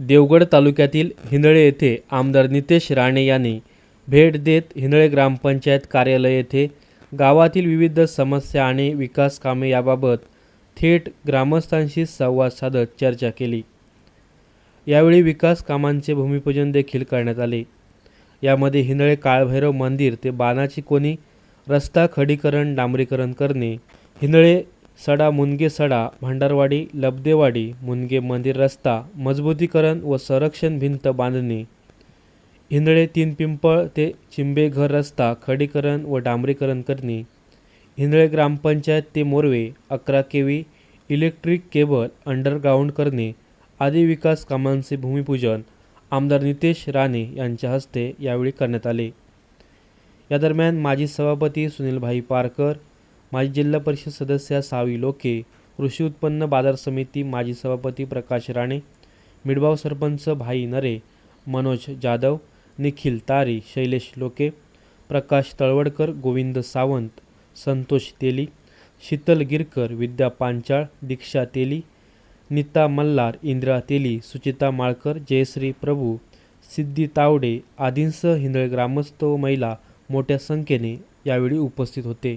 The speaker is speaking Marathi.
देवगड तालुक्यातील हिंदळे येथे आमदार नितेश राणे यांनी भेट देत हिंदळे ग्रामपंचायत कार्यालय येथे गावातील विविध समस्या आणि विकास कामे याबाबत थेट ग्रामस्थांशी संवाद साधत चर्चा केली. यावेळी विकास कामांचे भूमिपूजन देखील करण्यात आले. यामध्ये हिंदळे काळभैरव मंदिर ते बाणाची कोणी रस्ता खडीकरण डांबरीकरण करणे हिंदळे सडा मुनगे सडा भांडारवाडी लबदेवाडी मुनगे मंदिर रस्ता मजबूतीकरण व संरक्षण भिंत बांधणे. हिंदळे तीन पिंपळ ते चिंबेघर रस्ता खडीकरण व डांबरीकरण करणे. हिंदळे ग्रामपंचायत ते मोरवे अकरा केवी इलेक्ट्रिक केबल अंडरग्राऊंड करणे. आदी विकास कामांचे भूमिपूजन आमदार नितेश राणे यांच्या हस्ते यावेळी करण्यात आले. या दरम्यान माजी सभापती सुनीलभाई पारकर माजी जिल्हा परिषद सदस्या सावी लोके कृषी उत्पन्न बाजार समिती माजी सभापती प्रकाश राणे मिडबाव सरपंच भाई नरे मनोज जाधव निखिल तारी शैलेश लोके प्रकाश तळवडकर गोविंद सावंत संतोष तेली शीतल गिरकर विद्या पांचाळ दीक्षा तेली नीता मल्हार इंदिरा तेली सुचिता माळकर जयश्री प्रभू सिद्धी तावडे आदींसह हिंदळे ग्रामस्थ व महिला मोठ्या संख्येने यावेळी उपस्थित होते.